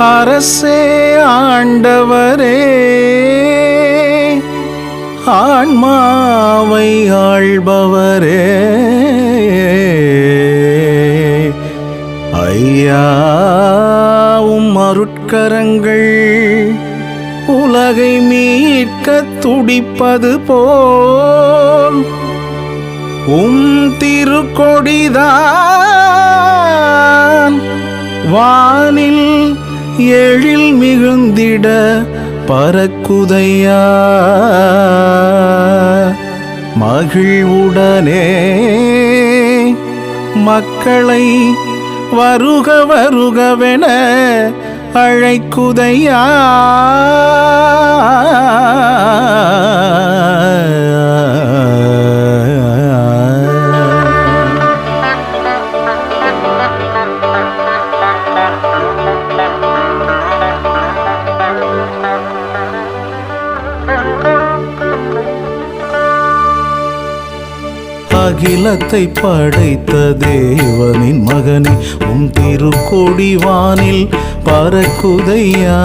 அரசே ஆண்டவரே ஆன்மாவை ஆள்பவரே. ஐயாவும் அருட்கரங்கள் உலகை மீட்க துடிப்பது போல். உம் திருக்கொடிதான் வானில் எழில் மிகுந்திட பறக்குதையா? மகிழ்வுடனே மக்களை வருக வருகவென அழைக்குதையா? அகிலத்தை படைத்த தேவனின் மகனே உன் திருக்கொடி வானில் பறக்குதையா?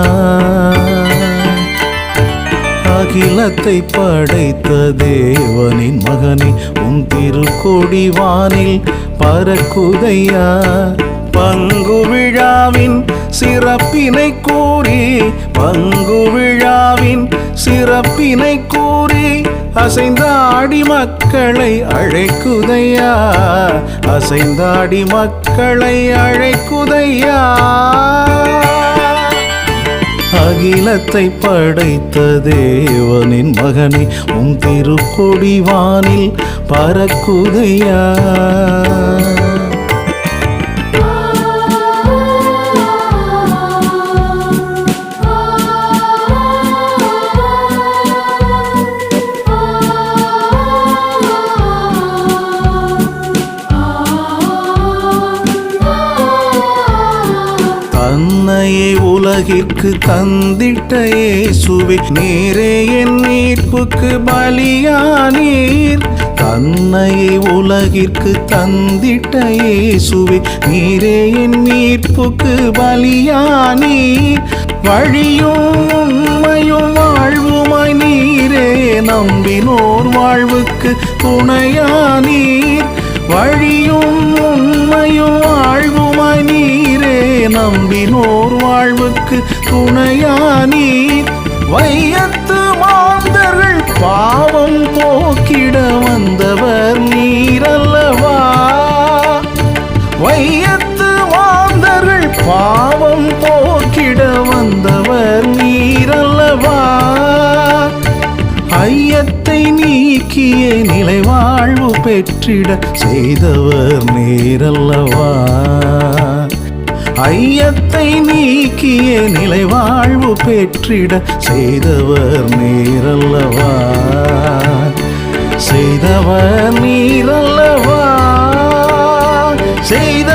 அகிலத்தை படைத்த தேவனின் மகனே உன் திருக்கொடி வானில் பறக்குதையா? பங்கு விழாவின் சிறப்பினை கூறி பங்கு விழாவின் சிறப்பினை கூறி அசைந்தாடி மக்களை அழைக்குதையா? அசைந்தாடி மக்களை அழைக்குதையா? அகிலத்தை படைத்த தேவனின் மகனே உன் திருக்கொடிவானில் பறக்குதையா? உலகிற்கு தந்திட்ட இயேசுவே நேரே என் மீட்புக்கு பலியானீர். தன்னையை உலகிற்கு தந்திட்ட இயேசுவே நீரே என் மீட்புக்கு பலியானீர். வழியும் உண்மையும் வாழ்வுமாய் நீரே நம்பினோர் வாழ்வுக்கு துணையானீர். வழியும் உண்மையும் வாழ்வுமாய் நீரே நம்பினோர் வாழ்வுக்கு துணையானி வையத்து மாந்தர்கள் பாவம் போக்கிட வந்தவர் நீரல்லவா? வையத்து மாந்தர்கள் பாவம் போக்கிட வந்தவர் நீரல்லவா? ஐயத்தை நீக்கிய நிலை வாழ்வு பெற்றிட செய்தவர் நீரல்லவா? ஐயத்தை நீக்கிய நிலை வாழ்வு பெற்றிட செய்தவர் நீரல்லவா? செய்தவர் நீரல்லவா? செய்த